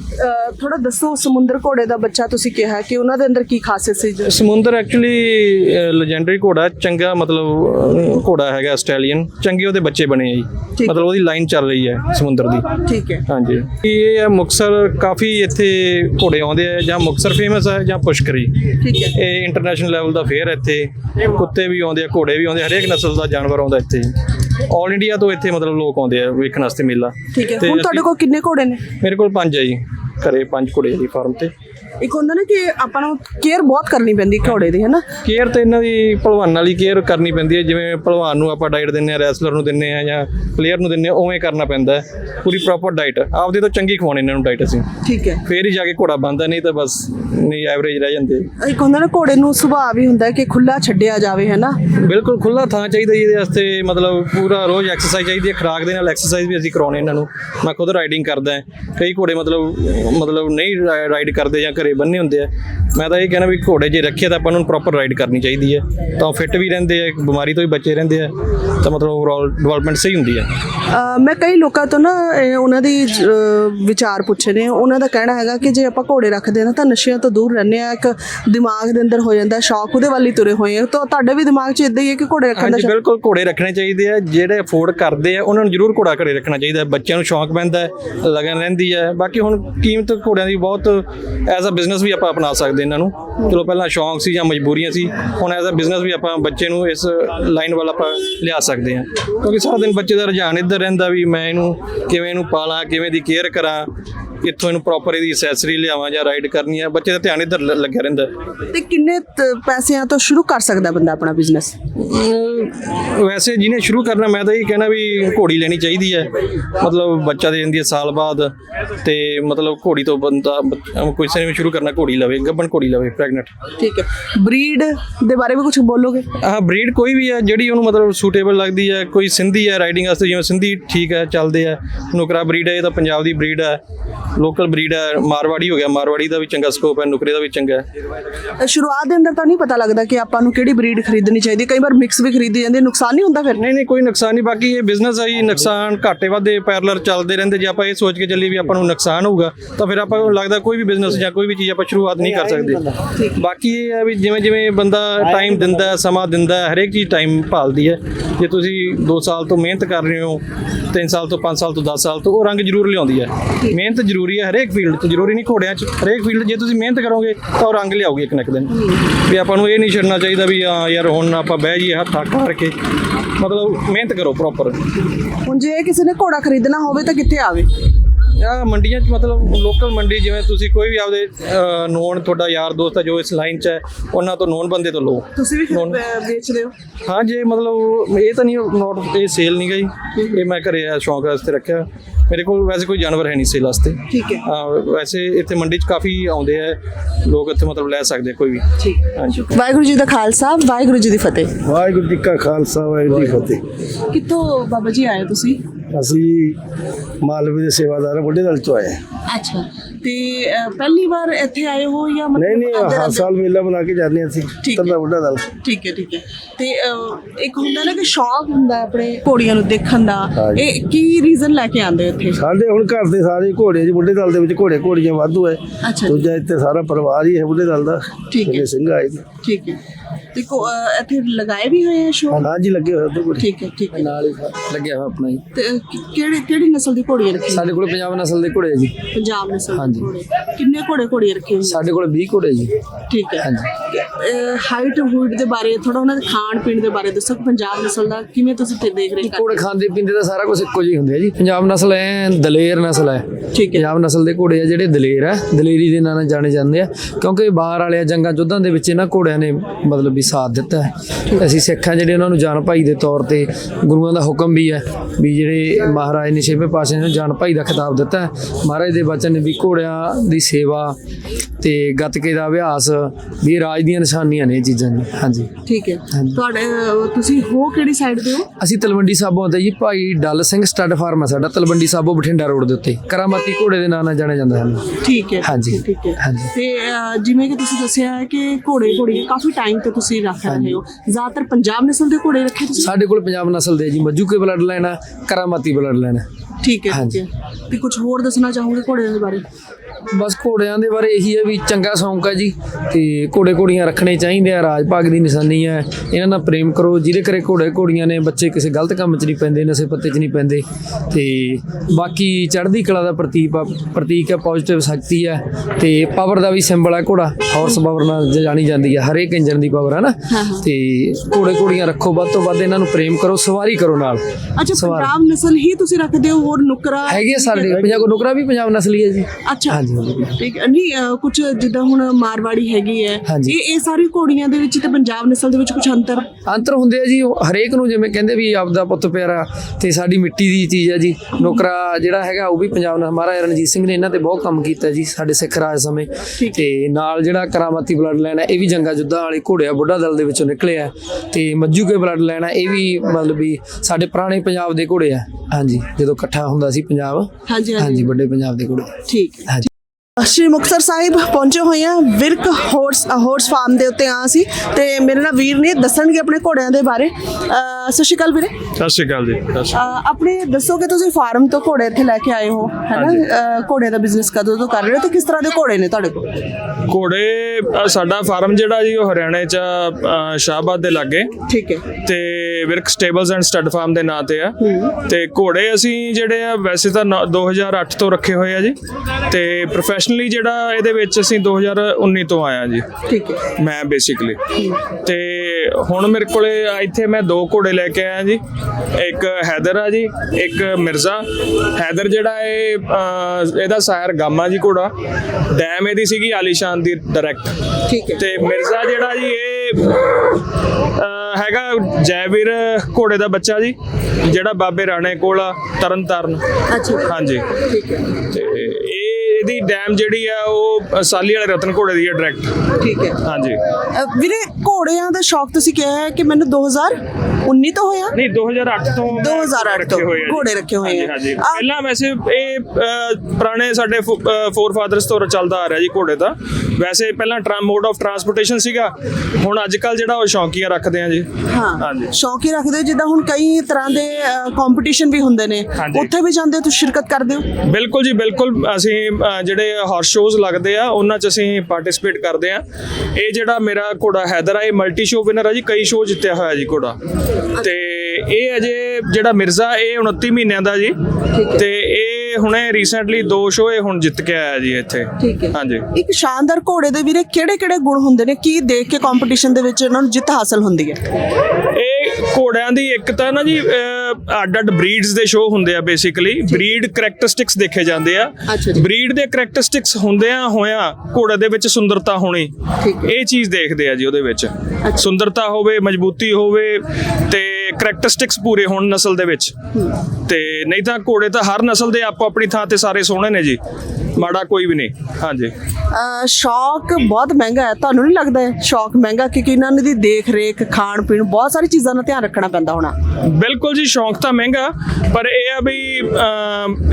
ਥੋੜਾ ਦੱਸੋ ਸਮੁੰਦਰ ਘੋੜੇ ਦਾ ਬੱਚਾ ਤੁਸੀਂ ਕਿਹਾ ਕਿ ਉਹਨਾਂ ਦੇ ਅੰਦਰ ਕੀ ਖਾਸੀਅਤ ਸੀ? ਜੋ- ਸਮੁੰਦਰ ਐਕਚੁਅਲੀ ਲੈਜੈਂਡਰੀ ਘੋੜਾ ਹੈ, ਚੰਗਾ ਮਤਲਬ ਅਹ, ਘੋੜਾ ਹੈਗਾ ਆਸਟ੍ਰੇਲੀਅਨ। ਚੰਗੇ ਉਹਦੇ ਬੱਚੇ ਬਣੇ ਆ ਜੀ। ਠੀਕ। ਮਤਲਬ ਉਹਦੀ ਲਾਈਨ ਚੱਲ ਰਹੀ ਹੈ ਸਮੁੰਦਰ ਦੀ। ਠੀਕ ਹੈ। ਹਾਂਜੀ। ਇਹ ਹੈ ਮੁਕਸਰ ਕਾਫੀ ਇੱਥੇ ਘੋੜੇ ਆਉਂਦੇ ਆ ਜਾਂ ਮੁਕਸਰ ਫੇਮਸ ਹੈ ਜਾਂ ਪੁਸ਼ਕਰੀ। ਠੀਕ ਹੈ। ਇਹ ਇੰਟਰਨੈਸ਼ਨਲ ਲੈਵਲ ਦਾ ਫੇਅਰ ਇੱਥੇ। ਕੁੱਤੇ ਵੀ ਆਉਂਦੇ ਆ ਘੋੜੇ ਵੀ ਆਉਂਦੇ ਹਰੇਕ ਨਸਲ ਦਾ ਜਾਨਵਰ ਆਉਂਦਾ ਇੱਥੇ। ਆਲ ਇੰਡੀਆ ਤੋਂ ਇੱਥੇ ਮਤਲਬ ਲੋਕ ਆਉਂਦੇ ਆ ਵੇਖਣ ਵਾਸਤੇ ਮੇਲਾ। ਠੀਕ ਹੈ। ਹੁਣ ਤੁਹਾਡੇ ਕੋਲ ਕਿੰਨੇ ਘੋੜੇ ਨੇ? ਮੇਰੇ ਕੋਲ ਪੰਜ ਹੈ ਜੀ। ਘਰੇ ਪੰਜ ਘੋੜੇ ਆ ਜੀ ਫਾਰਮ ਤੇ। ਇੱਕ ਹੁੰਦਾ ਨਾ ਕਿ ਆਪਾਂ ਨੂੰ ਕੇਅਰ ਬਹੁਤ ਕਰਨੀ ਪੈਂਦੀ ਘੋੜੇ ਦੀ ਹੈ ਨਾ ਕੇਅਰ ਤੇ ਇਹਨਾਂ ਦੀ ਭਲਵਾਨਾਂ ਵਾਲੀ ਕੇਅਰ ਕਰਨੀ ਪੈਂਦੀ ਹੈ ਜਿਵੇਂ ਭਲਵਾਨ ਨੂੰ ਆਪਾਂ ਡਾਈਟ ਦਿੰਨੇ ਆ ਰੈਸਲਰ ਨੂੰ ਦਿੰਨੇ ਆ ਜਾਂ ਪਲੇਅਰ ਨੂੰ ਦਿੰਨੇ ਆ ਉਵੇਂ ਕਰਨਾ ਪੈਂਦਾ ਹੈ। ਪੂਰੀ ਪ੍ਰੋਪਰ ਡਾਈਟ ਆਪਦੇ ਤੋਂ ਚੰਗੀ ਖਵਾਉਣੀ ਇਹਨਾਂ ਨੂੰ ਡਾਈਟ ਅਸੀਂ। ਠੀਕ ਹੈ। ਫੇਰ ਹੀ ਜਾ ਕੇ ਘੋੜਾ ਬੰਦਾ ਨਹੀਂ ਤਾਂ ਬਸ ਨਹੀਂ ਐਵਰੇਜ ਰਹਿ ਜਾਂਦੇ। ਇੱਕ ਹੁੰਦਾ ਨਾ ਘੋੜੇ ਨੂੰ ਸੁਭਾਅ ਵੀ ਹੁੰਦਾ ਹੈ ਕਿ ਖੁੱਲਾ ਛੱਡਿਆ ਜਾਵੇ ਹੈ ਨਾ ਬਿਲਕੁਲ ਖੁੱਲਾ ਥਾਂ ਚਾਹੀਦਾ ਜੀ ਇਹਦੇ ਵਾਸਤੇ ਮਤਲਬ ਪੂਰਾ ਰੋਜ਼ ਐਕਸਰਸਾਈਜ਼ ਚਾਹੀਦੀ ਹੈ ਖੁਰਾਕ ਦੇ ਨਾਲ ਐਕਸਰਸਾਈਜ਼ ਵੀ ਅਸੀਂ ਕਰਾਉਣੇ ਇਹਨਾਂ ਨੂੰ। ਮੈਂ ਖੁਦ ਰਾਈਡਿੰਗ ਕਰਦਾ ਕਈ ਘੋੜੇ ਮਤਲਬ ਮਤਲਬ ਨਹੀਂ ਰਾਈਡ ਕਰਦੇ ਜਾਂ ਘਰੇ ਬੰਨੇ ਹੁੰਦੇ ਆ। ਮੈਂ ਤਾਂ ਇਹ ਕਹਿਣਾ ਵੀ ਘੋੜੇ ਜੇ ਰੱਖੇ ਤਾਂ ਆਪਾਂ ਨੂੰ ਪ੍ਰੋਪਰ ਰਾਈਡ ਕਰਨੀ ਚਾਹੀਦੀ ਹੈ। ਤਾਂ ਫਿੱਟ ਵੀ ਰਹਿੰਦੇ ਆ ਬਿਮਾਰੀ ਤੋਂ ਵੀ ਬਚੇ ਰਹਿੰਦੇ ਆ। ਤਾਂ ਮਤਲਬ ਓਵਰਆਲ ਡਿਵੈਲਪਮੈਂਟ ਸਹੀ ਹੁੰਦੀ ਹੈ? ਮੈਂ ਕਈ ਲੋਕਾਂ ਤੋਂ ਨਾ ਇਹ ਉਹਨਾਂ ਦੀ ਅਹ, ਵਿਚਾਰ ਪੁੱਛੇ ਨੇ। ਉਹਨਾਂ ਦਾ ਕਹਿਣਾ ਹੈਗਾ ਕਿ ਜੇ ਆਪਾਂ ਘੋੜੇ ਰੱਖਦੇ ਹਾਂ ਨਾ ਤਾਂ ਨਸ਼ਿਆਂ ਤੋਂ ਦੂਰ ਰਹਿੰਦੇ ਆ ਇੱਕ ਦਿਮਾਗ ਦੇ ਅੰਦਰ ਹੋ ਜਾਂਦਾ ਸ਼ੌਕ ਉਹਦੇ ਵੱਲ ਹੀ ਤੁਰੇ ਹੋਏ ਆ ਤਾਂ ਤੁਹਾਡੇ ਵੀ ਦਿਮਾਗ 'ਚ ਇਦਾਂ ਹੀ ਹੈ ਕਿ ਘੋੜੇ ਰੱਖਣ ਦਾ ਹਾਂਜੀ ਸ਼ੌਕ? ਬਿਲਕੁਲ ਘੋੜੇ ਰੱਖਣੇ ਚਾਹੀਦੇ ਆ। ਜਿਹੜੇ ਅਫੋਰਡ ਕਰਦੇ ਆ ਉਹਨਾਂ ਨੂੰ ਜ਼ਰੂਰ ਘੋੜਾ ਘਰੇ ਰੱਖਣਾ ਚਾਹੀਦਾ ਹੈ। ਬੱਚਿਆਂ ਨੂੰ ਸ਼ੌਂਕ ਪੈਂਦਾ ਹੈ, ਲਗਨ ਰਹਿੰਦੀ ਹੈ। ਬਾਕੀ ਹੁਣ ਕੀਮਤ ਘੋੜਿਆਂ ਦੀ ਬਹੁਤ ਐਜ਼ ਅ ਬਿਜ਼ਨਸ ਵੀ ਆਪਾਂ ਅਪਣਾ ਸਕਦੇ ਇਹਨਾਂ ਨੂੰ। ਚਲੋ ਪਹਿਲਾਂ ਸ਼ੌਂਕ ਸੀ ਜਾਂ ਮਜਬੂਰੀਆਂ ਸੀ। ਹੁਣ ਐਜ਼ ਅ ਬਿਜ਼ਨਸ ਵੀ ਆਪਾਂ ਬੱਚੇ ਨੂੰ ਇਸ ਲਾਈਨ ਵੱਲ ਆਪਾਂ ਲਿਆ ਸਕਦੇ ਸਕਦੇ ਹਾਂ। ਕਿਉਂਕਿ ਸਾਰਾ ਦਿਨ ਬੱਚੇ ਦਾ ਰੁਝਾਨ ਇੱਧਰ ਰਹਿੰਦਾ ਵੀ ਮੈਂ ਇਹਨੂੰ ਕਿਵੇਂ ਇਹਨੂੰ ਪਾਲਾਂ, ਕਿਵੇਂ ਦੀ ਕੇਅਰ ਕਰਾਂ। ਇੱਥੋਂ ਇਹਨੂੰ ਪ੍ਰੋਪਰ ਇਹਦੀ ਐਸੈਸਰੀ ਲਿਆਵਾਂ ਜਾਂ ਰਾਈਡ ਕਰਨੀ ਹੈ ਬੱਚੇ ਦਾ ਧਿਆਨ ਇੱਧਰ ਲੱਗਿਆ ਰਹਿੰਦਾ। ਹੈ। ਤੇ ਕਿੰਨੇ ਪੈਸਿਆਂ ਤੋਂ ਸ਼ੁਰੂ ਕਰ ਸਕਦਾ ਬੰਦਾ ਆਪਣਾ ਬਿਜ਼ਨਸ ਵੈਸੇ ਜਿਹਨੇ ਸ਼ੁਰੂ ਕਰਨਾ ਮੈਂ ਤਾਂ ਇਹ ਕਹਿਣਾ ਵੀ ਘੋੜੀ ਲੈਣੀ ਚਾਹੀਦੀ ਹੈ। ਮਤਲਬ ਬੱਚਾ ਦੇ ਦਿੰਦੀ ਹੈ ਸਾਲ ਬਾਅਦ ਤੇ ਮਤਲਬ ਘੋੜੀ ਤੋਂ ਬੰਦਾ ਕੋਈ ਨੇ ਵੀ ਸ਼ੁਰੂ ਕਰਨਾ ਘੋੜੀ ਲਵੇ ਗੱਬਣ ਘੋੜੀ ਲਵੇ ਪ੍ਰੈਗਨੈਂਟ ਠੀਕ ਹੈ। ਬਰੀਡ ਦੇ ਬਾਰੇ ਵੀ ਕੁਝ ਬੋਲੋਗੇ? ਆਹ ਬਰੀਡ ਕੋਈ ਵੀ ਹੈ ਜਿਹੜੀ ਉਹਨੂੰ ਮਤਲਬ ਸੂਟੇਬਲ ਲੱਗਦੀ ਹੈ ਕੋਈ ਸਿੰਧੀ ਹੈ ਰਾਈਡਿੰਗ ਵਾਸਤੇ ਜਿਵੇਂ ਸਿੰਧੀ ਠੀਕ ਹੈ ਚੱਲਦੇ ਆ। ਨੁਕਰਾ ਬਰੀਡ ਹੈ ਇਹ ਤਾਂ ਪੰਜਾਬ ਦੀ ਬਰੀਡ ਹੈ। ਲੋਕਲ ਬਰੀਡ ਹੈ ਮਾਰਵਾੜੀ ਹੋ ਗਿਆ। ਮਾਰਵਾੜੀ ਦਾ ਵੀ ਚੰਗਾ ਸਕੋਪ ਹੈ ਨੁਕਰੇ ਦਾ ਵੀ ਚੰਗਾ ਹੈ। ਸ਼ੁਰੂਆਤ ਦੇ ਅੰਦਰ ਤਾਂ ਨਹੀਂ ਪਤਾ ਲੱਗਦਾ ਕਿ ਆਪਾਂ ਨੂੰ ਕਿਹੜੀ ਬਰੀਡ ਖਰੀਦਣੀ ਚਾਹੀਦੀ। ਕਈ ਵਾਰ ਮਿਕਸ ਵੀ ਖਰੀਦੀ ਜਾਂਦੀ ਹੈ, ਨੁਕਸਾਨ ਨਹੀਂ ਹੁੰਦਾ ਫਿਰ? ਨਹੀਂ ਨਹੀਂ ਕੋਈ ਨੁਕਸਾਨ ਨਹੀਂ। ਬਾਕੀ ਇਹ ਬਿਜ਼ਨਸ ਹੈ ਜੀ ਨੁਕਸਾਨ ਘਾਟੇ ਵਾਧੇ ਪੈਰਲਰ ਚੱਲਦੇ ਰਹਿੰਦੇ। ਜੇ ਆਪਾਂ ਇਹ ਸੋਚ ਕੇ ਚੱਲੀਏ ਵੀ ਆਪਾਂ ਨੂੰ ਨੁਕਸਾਨ ਹੋਊਗਾ ਤਾਂ ਫਿਰ ਆਪਾਂ ਨੂੰ ਲੱਗਦਾ ਕੋਈ ਵੀ ਬਿਜ਼ਨਸ ਜਾਂ ਕੋਈ ਵੀ ਚੀਜ਼ ਆਪਾਂ ਸ਼ੁਰੂਆਤ ਨਹੀਂ ਕਰ ਸਕਦੇ। ਬਾਕੀ ਇਹ ਹੈ ਵੀ ਜਿਵੇਂ ਜਿਵੇਂ ਬੰਦਾ ਟਾਈਮ ਦਿੰਦਾ ਹੈ ਸਮਾਂ ਦਿੰਦਾ ਹੈ ਹਰੇਕ ਚੀਜ਼ ਟਾਈਮ ਭਾਲਦੀ ਹੈ। ਜੇ ਤੁਸੀਂ 2 ਸਾਲ ਤੋਂ ਮਿਹਨਤ ਕਰ ਰਹੇ ਹੋ 3 ਸਾਲ ਤੋਂ 5 ਸਾਲ ਤੋਂ 10 ਸਾਲ ਤੋਂ ਉਹ ਰੰਗ ਜ਼ਰੂਰ ਲਿਆਉਂਦੀ ਹੈ। ਮਿਹਨਤ ਜ਼ਰੂਰੀ ਹੈ ਹਰੇਕ ਫੀਲਡ 'ਚ, ਜ਼ਰੂਰੀ ਨਹੀਂ ਘੋੜਿਆਂ 'ਚ। ਹਰੇਕ ਫੀਲਡ ਜੇ ਤੁਸੀਂ ਮਿਹਨਤ ਕਰੋਗੇ ਤਾਂ ਉਹ ਰੰਗ ਲਿਆਉਗੀ ਇੱਕ ਨਾ ਇੱਕ ਦਿਨ। ਵੀ ਆਪਾਂ ਨੂੰ ਇਹ ਨਹੀਂ ਛੱਡਣਾ ਚਾਹੀਦਾ ਵੀ, ਹਾਂ ਯਾਰ ਹੁਣ ਆਪਾਂ ਬਹਿ ਜਾਈਏ ਹੱਥ ਅੱਕ ਕਰਕੇ ਮਤਲਬ ਮਿਹਨਤ ਕਰੋ ਪ੍ਰੋਪਰ ਹੁਣ ਜੇ ਕਿਸੇ ਨੇ ਘੋੜਾ ਖਰੀਦਣਾ ਹੋਵੇ ਤਾਂ ਕਿੱਥੇ ਆਵੇ? ਆ ਮੰਡੀਆਂ 'ਚ ਮਤਲਬ ਲੋਕਲ ਮੰਡੀ ਜਿਵੇਂ ਤੁਸੀਂ ਕੋਈ ਵੀ ਆਪਦੇ ਨੋਨ ਤੁਹਾਡਾ ਯਾਰ ਦੋਸਤ ਹੈ ਜੋ ਇਸ ਲਾਈਨ 'ਚ ਹੈ ਉਹਨਾਂ ਤੋਂ ਨੋਨ ਬੰਦੇ ਤੋਂ ਲਓ। ਤੁਸੀਂ ਵੀ ਅ, ਵੇਚਦੇ ਹੋ? ਹਾਂ ਜੇ ਮਤਲਬ ਇਹ ਤਾਂ ਨਹੀਂ ਨੋਟ ਇਹ ਸੇਲ ਨਹੀਂ ਗਈ। ਇਹ ਮੈਂ ਘਰੇ ਆ ਸ਼ੌਂਕ ਵਾਸਤੇ ਰੱਖਿਆ। ਮੇਰੇ ਕੋਲ ਵੈਸੇ ਕੋਈ ਜਾਨਵਰ ਹੈ ਨਹੀਂ ਸੇਲ ਵਾਸਤੇ। ਠੀਕ ਹੈ। ਹਾਂ, ਵੈਸੇ ਇੱਥੇ ਮੰਡੀ 'ਚ ਕਾਫੀ ਆਉਂਦੇ ਆ ਲੋਕ ਇੱਥੇ ਮਤਲਬ ਲੈ ਸਕਦੇ ਕੋਈ ਵੀ। ਠੀਕ। ਹਾਂਜੀ ਵਾਹਿਗੁਰੂ ਜੀ ਦਾ ਖਾਲਸਾ ਵਾਹਿਗੁਰੂ ਜੀ ਦੀ ਫਤਿਹ। ਵਾਹਿਗੁਰੂ ਜੀ ਕਾ ਖਾਲਸਾ ਵਾਹਿਗੁਰੂ ਜੀ ਫਤਿਹ। ਕਿੱਥੋਂ ਬਾਬਾ ਜੀ ਆਏ ਤੁਸੀਂ? ਅਸੀਂ ਮਾਲਵੇ ਦੇ ਸੇਵਾਦਾਰ ਬੁੱਢੇ ਦਲ ਚੋਂ ਆਏ। ਅੱਛਾ। ਤੇ ਅ, ਪਹਿਲੀ ਵਾਰ ਇੱਥੇ ਆਏ ਹੋ ਜਾਂ ਮਤਲਬ ਨਹੀਂ ਨਹੀਂ ਹਰ ਸਾਲ ਮੇਲਾ ਬਣਾ ਕੇ ਜਾਂਦੇ ਹਾਂ ਅਸੀਂ ਠੀਕ ਹੈ। ਬੁੱਢਾ ਦਲ। ਠੀਕ ਹੈ ਠੀਕ ਹੈ। ਤੇ ਅ, ਇੱਕ ਹੁੰਦਾ ਨਾ ਕਿ ਸ਼ੌਕ ਹੁੰਦਾ ਆਪਣੇ ਘੋੜੀਆਂ ਨੂੰ ਦੇਖਣ ਦਾ। ਹਾਂਜੀ। ਇਹ ਕੀ ਰੀਜ਼ਨ ਲੈ ਕੇ ਆਉਂਦੇ ਹੋ ਇੱਥੇ? ਸਾਡੇ ਹੁਣ ਘਰ ਦੇ ਸਾਰੇ ਘੋੜੇ ਜੀ ਬੁੱਢੇ ਦਲ ਦੇ ਵਿੱਚ ਘੋੜੇ ਘੋੜੀਆਂ ਵਾਧੂ ਹੈ। ਅੱਛਾ। ਜੀ, ਦੂਜਾ ਇੱਥੇ ਸਾਰਾ ਪਰਿਵਾਰ ਹੀ ਹੈ ਬੁੱਢੇ ਦਲ ਦਾ। ਠੀਕ ਹੈ। ਸਿੰਘ ਆਏ ਨੇ। ਠੀਕ ਹੈ। ਤੇ ਕੋ- ਇੱਥੇ ਲਗਾਏ ਵੀ ਹੋਏ ਆ ਸ਼ੌਕ ਹਾਂਜੀ ਲੱਗੇ ਹੋਏ ਉੱਧਰ ਘੋੜੇ। ਠੀਕ ਹੈ ਠੀਕ ਹੈ। ਨਾਲ ਹੀ ਲੱਗਿਆ ਹੋਇਆ ਆਪਣਾ ਜੀ ਤੇ ਕਿ- ਕਿਹੜੀ ਕਿਹੜੀ ਨਸਲ ਦੀ ਘੋੜੀਆਂ ਰੱਖੀਆਂ? ਸਾਡੇ ਕੋਲ ਪੰਜਾਬ ਨਸਲ ਦੇ ਘੋੜੇ ਆ ਜੀ। ਪੰਜਾਬ ਨਸਲ ਦੇ ਹਾਂਜੀ। ਘੋੜੇ। ਕਿੰਨੇ ਘੋੜੇ ਘੋੜੀਆਂ ਰੱਖੇ ਹੋਏ ਸਾਡੇ ਕੋਲ 20 ਘੋੜੇ ਜੀ। ਠੀਕ ਹੈ। ਹਾਂਜੀ। ਹਾਈਟ ਹੂਟ ਦੇ ਬਾਰੇ ਥੋੜਾ ਉਹਨਾਂ ਦੇ ਖਾਣ ਪੀਣ ਦੇ ਬਾਰੇ ਦੱਸੋ। ਕਿ ਪੰਜਾਬ ਨਸਲ ਦਾ ਕਿਵੇਂ ਤੁਸੀਂ ਤੇ ਦੇਖ ਰਹੇ ਘੋੜੇ ਖਾਂਦੇ ਪੀਂਦੇ ਦਾ ਸਾਰਾ ਕੁਝ ਇੱਕੋ ਜਿਹੀ ਹੁੰਦੇ ਆ ਜੀ। ਪੰਜਾਬ ਨਸਲ ਐ ਦਲੇਰ ਨਸਲ ਹੈ। ਠੀਕ ਹੈ। ਪੰਜਾਬ ਨਸਲ ਦੇ ਘੋੜੇ ਆ ਜਿਹੜੇ ਦਲੇਰ ਆ ਦਲੇਰੀ ਦੇ ਨਾਂ ਨਾਲ ਜਾਣੇ ਜਾਂਦੇ ਆ। ਕਿਉਂਕਿ ਬਾਹਰ ਵਾਲੇ ਜੰਗਾਂ ਯੁੱਧਾਂ ਦੇ ਵਿੱਚ ਇਹਨਾਂ ਘੋੜਿਆਂ ਨੇ ਮਤਲਬ ਵੀ ਸਾਥ ਦਿੱਤਾ ਅਸੀਂ ਸਿੱਖਾਂ ਜਿਹੜੇ ਉਹਨਾਂ ਨੂੰ ਜਾਨ ਭਾਈ ਦੇ ਤੌਰ ਤੇ ਗੁਰੂਆਂ ਦਾ ਹੁਕਮ ਵੀ ਹੈ ਵੀ ਜਿਹੜੇ ਮਹਾਰਾਜ ਨੇ ਛੇਵੇਂ ਪਾਸੇ ਨੂੰ ਜਾਨ ਭਾਈ ਦਾ ਖਿਤਾਬ ਦਿੱਤਾ ਮਹਾਰਾਜ ਦੇ ਬਚਨ ਵੀ ਘੋੜਿਆਂ ਦੀ ਸੇਵਾ ਤੇ ਗੱਤਕੇ ਦਾ ਅਭਿਆਸ ਵੀ ਰਾਜ ਦੀਆਂ ਨਿਸ਼ਾਨੀਆਂ ਨੇ ਇਹ ਚੀਜ਼ਾਂ ਜੀ। ਹਾਂਜੀ। ਠੀਕ ਹੈ। ਤੁਹਾਡੇ ਤੁਸੀਂ ਹੋ ਕਿਹੜੀ ਸਾਈਡ ਦੇ ਹੋ? ਅਸੀਂ ਤਲਵੰਡੀ ਸਾਬੋ ਆਉਂਦੇ ਜੀ ਭਾਈ ਡੱਲ ਸਿੰਘ ਸਟੱਡ ਫਾਰਮ ਹੈ ਸਾਡਾ ਤਲਵੰਡੀ ਸਾਬੋ ਬਠਿੰਡਾ ਰੋਡ ਦੇ ਉੱਤੇ। ਕਰਾਮਾਤੀ ਘੋੜੇ ਦੇ ਨਾਂ ਨਾਲ ਜਾਣਿਆ ਜਾਂਦਾ ਹੈ ਠੀਕ ਹੈ। ਹਾਂਜੀ, ਠੀਕ ਹੈ। ਹਾਂਜੀ। ਤੇ ਜਿਵੇਂ ਕਿ ਤੁਸੀਂ ਦੱਸਿਆ ਹੈ ਕਿ ਘੋੜੇ ਘੋੜੀਆਂ ਕਾਫੀ ਟਾਈਮ ਤੋਂ ਤੁਸੀਂ ਰੱਖ ਰਹੇ ਹੋ? ਜ਼ਿਆਦਾਤਰ ਪੰਜਾਬ ਨਸਲ ਦੇ ਘੋੜੇ ਰੱਖੇ ਤੁਸੀਂ? ਸਾਡੇ ਕੋਲ ਪੰਜਾਬ ਨਸਲ ਦੇ ਜੀ। ਮੱਜੂ ਕੇ ਬਲੱਡ ਲਾਈਨ ਆ ਕਰਾਮਾਤੀ ਬਲੱਡ ਲਾਈਨ ਠੀਕ ਹੈ ਠੀਕ। ਹੈ। ਤੇ ਕੁਝ ਹੋਰ ਦੱਸਣਾ ਚਾਹੋਗੇ ਘੋੜਿਆਂ ਦੇ ਬਾਰੇ? ਬਸ ਘੋੜਿਆਂ ਦੇ ਬਾਰੇ ਇਹੀ ਹੈ ਵੀ ਚੰਗਾ ਸ਼ੌਂਕ ਹੈ ਜੀ ਤੇ ਘੋੜੇ ਘੋੜੀਆਂ ਰੱਖਣੇ ਚਾਹੀਦੇ ਆ ਰਾਜ ਭਾਗ ਦੀ ਨਿਸ਼ਾਨੀ ਹੈ ਇਹਨਾਂ ਨਾਲ ਪ੍ਰੇਮ ਕਰੋ ਜਿਹਦੇ ਘਰੇ ਘੋੜੇ ਘੋੜੀਆਂ ਨੇ ਬੱਚੇ ਕਿਸੇ ਗਲਤ ਕੰਮ 'ਚ ਨਹੀਂ ਪੈਂਦੇ ਨਸ਼ੇ ਪੱਤੇ 'ਚ ਨਹੀਂ ਪੈਂਦੇ। ਤੇ ਬਾਕੀ ਚੜ੍ਹਦੀ ਕਲਾ ਦਾ ਪ੍ਰਤੀਕ ਪ੍ਰਤੀਕ ਹੈ ਪੋਜ਼ਿਟਿਵ ਸ਼ਕਤੀ ਹੈ ਤੇ ਪਾਵਰ ਦਾ ਵੀ ਸਿੰਬਲ ਹੈ ਘੋੜਾ ਹਾਰਸ ਪਾਵਰ ਨਾਲ ਜਾਣੀ ਜਾਂਦੀ ਹੈ ਹਰੇਕ ਇੰਜਨ ਦੀ ਪਾਵਰ ਹੈ ਨਾ ਤੇ ਘੋੜੇ ਘੋੜੀਆਂ ਰੱਖੋ ਵੱਧ ਤੋਂ ਵੱਧ ਇਹਨਾਂ ਨੂੰ ਪ੍ਰੇਮ ਕਰੋ ਸਵਾਰੀ ਕਰੋ ਨਾਲ। ਅੱਛਾ। ਪੰਜਾਬ ਨਸਲ ਹੀ ਤੁਸੀਂ ਰੱਖਦੇ ਹੋ ਹੋਰ ਨੁਕਰਾ ਹੈਗੇ ਸਾਡੇ ਪੰਜਾਬ ਨੁਕਰਾ ਵੀ ਪੰਜਾਬ ਨਸਲੀ ਹੈ ਜੀ। ਅੱਛਾ। ਹਾਂਜੀ। ਠੀਕ ਹੈ। ਨਹੀਂ ਕੁਝ ਜਿੱਦਾਂ ਹੁਣ ਮਾਰਵਾੜੀ ਹੈਗੀ ਹੈ। ਇਹ ਇਹ ਸਾਰੀ ਘੋੜੀਆਂ ਦੇ ਵਿੱਚ ਤੇ ਪੰਜਾਬ ਨਸਲ ਦੇ ਵਿੱਚ ਕੁਝ ਅੰਤਰ? ਅੰਤਰ ਹੁੰਦੇ ਆ ਜੀ ਹਰੇਕ ਨੂੰ ਜਿਵੇਂ ਕਹਿੰਦੇ ਵੀ ਆਪਦਾ ਪੁੱਤ ਪਿਆਰਾ ਤੇ ਸਾਡੀ ਮਿੱਟੀ ਦੀ ਚੀਜ਼ ਹੈ ਜੀ। ਨੌਕਰਾ ਜਿਹੜਾ ਹੈਗਾ ਉਹ ਵੀ ਪੰਜਾਬ ਨਾਲ ਮਹਾਰਾਜਾ ਰਣਜੀਤ ਸਿੰਘ ਨੇ ਇਹਨਾਂ ਤੇ ਬਹੁਤ ਕੰਮ ਕੀਤਾ ਜੀ ਸਾਡੇ ਸਿੱਖ ਰਾਜ ਸਮੇਂ। ਤੇ ਨਾਲ ਜਿਹੜਾ ਕਰਾਮਾਤੀ ਬਲੱਡ ਲਾਈਨ ਹੈ ਇਹ ਵੀ ਜੰਗਾ ਜੁੱਧਾਂ ਵਾਲੇ ਘੋੜਿਆ ਬੁੱਢਾ ਦਲ ਦੇ ਵਿੱਚੋਂ ਨਿਕਲਿਆ ਤੇ ਮੱਜੂ ਕੇ ਬਲੱਡ ਲਾਈਨ ਹੈ ਇਹ ਵੀ ਮਤਲਬ ਵੀ ਸਾਡੇ ਪੁਰਾਣੇ ਪੰਜਾਬ ਦੇ ਘੋੜੇ ਆ। ਹਾਂਜੀ ਜਦੋਂ ਇਕੱਠਾ ਹੁੰਦਾ ਸੀ ਪੰਜਾਬ। ਹਾਂਜੀ। ਹਾਂਜੀ ਵੱਡੇ ਪੰਜਾਬ ਦੇ ਘੋੜੇ। ਠੀਕ ਹੈ। ਹਾਂਜੀ। ਸ਼੍ਰੀ ਮੁਕਤਸਰ ਸਾਹਿਬ ਪਹੁੰਚੇ ਹੋਏ ਆ ਵਿਰਕ ਹੋਰਸ ਹੋਰਸ ਫਾਰਮ ਦੇ ਉੱਤੇ ਆ ਸੀ ਤੇ ਮੇਰੇ ਨਾਲ ਵੀਰ ਨੇ ਦੱਸਣਗੇ ਆਪਣੇ ਘੋੜਿਆਂ ਦੇ ਬਾਰੇ। ਅਹ ਸਤਿ ਸ਼੍ਰੀ ਅਕਾਲ ਵੀਰੇ। ਸਤਿ ਸ਼੍ਰੀ ਅਕਾਲ ਜੀ ਸਤਿ ਸ਼੍ਰੀ ਅਹ ਆਪਣੇ ਦੱਸੋਗੇ ਤੁਸੀਂ ਫਾਰਮ ਤੋਂ ਘੋੜੇ ਇੱਥੇ ਲੈ ਕੇ ਆਏ ਹੋ ਹੈਨਾ ਅਹ ਘੋੜੇ ਦਾ ਬਿਜ਼ਨਸ ਕਦੋਂ ਤੋਂ ਕਰ ਰਹੇ ਹੋ ਤੇ ਕਿਸ ਤਰ੍ਹਾਂ ਦੇ ਘੋੜੇ ਨੇ ਤੁਹਾਡੇ ਕੋਲ। ਘੋੜੇ ਅ, ਸਾਡਾ ਫਾਰਮ ਜਿਹੜਾ ਜੀ ਉਹ ਹਰਿਆਣੇ ਚ ਅ, ਸ਼ਾਹਬਾਦ ਦੇ ਲਾਗੇ। ਠੀਕ ਹੈ। ਤੇ Virk stables and stud farm ਦੇ ਨਾਂ ਤੇ ਆ। ਤੇ ਘੋੜੇ ਅਸੀਂ ਜਿਹੜੇ ਆ ਵੈਸੇ ਤਾਂ ਨੌ- 2008 ਤੋਂ ਰੱਖੇ ਹੋਏ ਆ ਜੀ। ਤੇ ਪ੍ਰੋਫੈਸ਼ਨ ਪ੍ਰੋਫੈਸ਼ਨਲੀ ਜਿਹੜਾ ਇਹਦੇ ਵਿੱਚ ਅਸੀਂ 2019 ਤੋਂ ਆਇਆ ਜੀ। ਠੀਕ ਹੈ। ਮੈਂ ਬੇਸਿਕਲੀ ਤੇ ਹੁਣ ਮੇਰੇ ਕੋਲੇ ਇੱਥੇ ਮੈਂ ਦੋ ਘੋੜੇ ਲੈ ਕੇ ਆਇਆ ਜੀ। ਇੱਕ ਹੈਦਰ ਆ ਜੀ ਇੱਕ ਮਿਰਜ਼ਾ। ਹੈਦਰ ਜਿਹੜਾ ਇਹ ਇਹਦਾ ਸਾਇਰ ਗਾਮਾ ਜੀ ਘੋੜਾ। ਡੈਮ ਇਹਦੀ ਸੀਗੀ ਆਲੀਸ਼ਾਨ ਦੀ ਡਾਇਰੈਕਟ ਠੀਕ ਹੈ। ਤੇ ਮਿਰਜ਼ਾ ਜਿਹੜਾ ਜੀ ਇਹ ਹੈਗਾ ਜੈਵੀਰ ਘੋੜੇ ਦਾ ਬੱਚਾ ਜੀ ਜਿਹੜਾ ਬਾਬੇ ਰਾਣੇ ਕੋਲ ਆ ਤਰਨ ਤਾਰਨ ਅੱਛਾ। ਹਾਂਜੀ। ਠੀਕ ਹੈ। ਤੇ ਇਹਦੀ ਡੈਮ ਜਿਹੜੀ ਆ ਉਹ ਸਾਲੀ ਵਾਲੇ ਰਤਨ ਘੋੜੇ ਦੀ ਹੈ ਡਾਇਰੈਕਟ ਠੀਕ ਹੈ। ਹਾਂਜੀ। ਵੀਰੇ ਘੋੜਿਆਂ ਦਾ ਸ਼ੌਕ ਤੁਸੀਂ ਕਿਹਾ ਹੈ ਕਿ ਮੈਨੂੰ 2019 ਤੋਂ ਹੋਇਆ? ਨਹੀਂ 2008 ਤੋਂ ਮੈਂ 2008 ਤੋਂ ਰੱਖੇ ਹੋਏ ਆ ਜੀ। ਘੋੜੇ ਰੱਖੇ ਹੋਏ ਆ। ਹਾਂਜੀ, ਹਾਂਜੀ। ਆ- ਪਹਿਲਾਂ ਵੈਸੇ ਇਹ ਪੁਰਾਣੇ ਸਾਡੇ ਫੋਰ ਫਾਦਰਸ ਤੋਂ ਚੱਲਦਾ ਆ ਰਿਹਾ ਜੀ ਘੋੜੇ ਦਾ। ਵੈਸੇ ਪਹਿਲਾਂ ਮੋਡ ਆਫ ਟਰਾਂਸਪੋਰਟੇਸ਼ਨ ਸੀਗਾ। ਹੁਣ ਅੱਜ ਕੱਲ ਜਿਹੜਾ ਉਹ ਸ਼ੌਂਕੀਆ ਰੱਖਦੇ ਆ ਜੀ। ਹਾਂ ਹਾਂਜੀ। ਸ਼ੌਕ ਹੀ ਰੱਖਦੇ ਹੋ, ਜਿੱਦਾਂ ਹੁਣ ਕਈ ਤਰ੍ਹਾਂ ਦੇ ਕੰਪੀਟੀਸ਼ਨ ਵੀ ਹੁੰਦੇ ਨੇ। ਹਾਂਜੀ। ਉੱਥੇ ਵੀ ਜਾਂਦੇ ਹੋ ਤੁਸੀਂ ਸ਼ਿਰਕਤ ਕਰਦੇ ਹੋ? ਬਿਲਕੁਲ ਜੀ ਬਿਲਕੁਲ। ਅਸੀਂ ਜਿਹੜੇ ਹਾਰਸ ਸ਼ੋਜ਼ ਲੱਗਦੇ ਆ ਉਹਨਾਂ 'ਚ ਅਸੀਂ ਪਾਰਟਿਸਿਪੇਟ ਕਰਦੇ ਆ। ਇਹ ਜਿਹੜਾ ਮੇਰਾ ਘੋੜਾ ਹੈਦਰ ਆ ਇਹ ਮਲਟੀ ਸ਼ੋ ਵਿਨਰ ਆ ਜੀ ਕਈ ਸ਼ੋ ਜਿੱਤਿਆ ਹੋਇਆ ਜੀ ਘੋੜਾ। ਤੇ ਇਹ ਅਜੇ ਜਿਹੜਾ ਮਿਰਜ਼ਾ ਇਹ 29 ਮਹੀਨਿਆਂ ਦਾ ਜੀ। ਤੇ ਇਹ ਹੁਣੇ ਰੀਸੈਂਟਲੀ ਦੋ ਸ਼ੋ ਇਹ ਹੁਣ ਜਿੱਤ ਕੇ ਆਇਆ ਜੀ ਇੱਥੇ। ਠੀਕ ਹੈ। ਹਾਂਜੀ। ਇੱਕ ਸ਼ਾਨਦਾਰ ਘੋੜੇ ਦੇ ਵੀਰੇ ਕਿਹੜੇ ਕਿਹੜੇ ਗੁਣ ਹੁੰਦੇ ਨੇ? ਕੀ ਦੇਖ ਕੇ ਕੰਪੀਟੀਸ਼ਨ ਦੇ ਵਿੱਚ ਉਹਨਾਂ ਨੂੰ ਜਿੱਤ ਹਾਸਲ ਹੁੰਦੀ ਹੈ? ਇਹ ਘੋੜਿਆਂ ਦੀ ਇੱਕ ਤਾਂ ਨਾ ਜੀ ਅਹ, ਅੱਡ-ਅੱਡ ਬਰੀਡਸ ਦੇ ਸ਼ੋਅ ਹੁੰਦੇ ਆ ਬੇਸਿਕਲੀ ਬਰੀਡ ਕਰੈਕਟਰਿਸਟਿਕਸ ਦੇਖੇ ਜਾਂਦੇ ਆ। ਬਰੀਡ ਦੇ ਕਰੈਕਟਰਿਸਟਿਕਸ ਹੁੰਦਿਆਂ ਹੋਇਆਂ ਘੋੜੇ ਦੇ ਵਿੱਚ ਸੁੰਦਰਤਾ ਹੋਣੀ ਇਹ ਚੀਜ਼ ਦੇਖਦੇ ਆ ਜੀ ਉਹਦੇ ਵਿੱਚ। ਸੁੰਦਰਤਾ ਹੋਵੇ ਮਜ਼ਬੂਤੀ ਹੋਵੇ ਤੇ ਕਰੈਕਟਰਿਸਟਿਕਸ ਪੂਰੇ ਹੋਣ ਨਸਲ ਦੇ ਵਿੱਚ। ਤੇ ਨਹੀਂ ਤਾਂ ਘੋੜੇ ਤਾਂ ਹਰ ਨਸਲ ਦੇ ਆਪੋ ਆਪਣੀ ਥਾਂ ਤੇ ਸਾਰੇ ਸੋਹਣੇ ਨੇ ਜੀ। ਮਾੜਾ ਕੋਈ ਵੀ ਨਹੀਂ। ਹਾਂਜੀ। ਸ਼ੌਕ ਬਹੁਤ ਮਹਿੰਗਾ ਹੈ ਤੁਹਾਨੂੰ ਨਹੀਂ ਲੱਗਦਾ ਸ਼ੌਕ ਮਹਿੰਗਾ ਕਿਉਂਕਿ ਇਹਨਾਂ ਦੀ ਦੇਖ ਰੇਖ ਖਾਣ ਪੀਣ ਬਹੁਤ ਸਾਰੀ ਚੀਜ਼ਾਂ ਦਾ ਧਿਆਨ ਰੱਖਣਾ ਪੈਂਦਾ ਹੋਣਾ। ਬਿਲਕੁਲ ਜੀ ਸ਼ੌਂਕ ਤਾਂ ਮਹਿੰਗਾ ਪਰ ਇਹ ਆ ਵੀ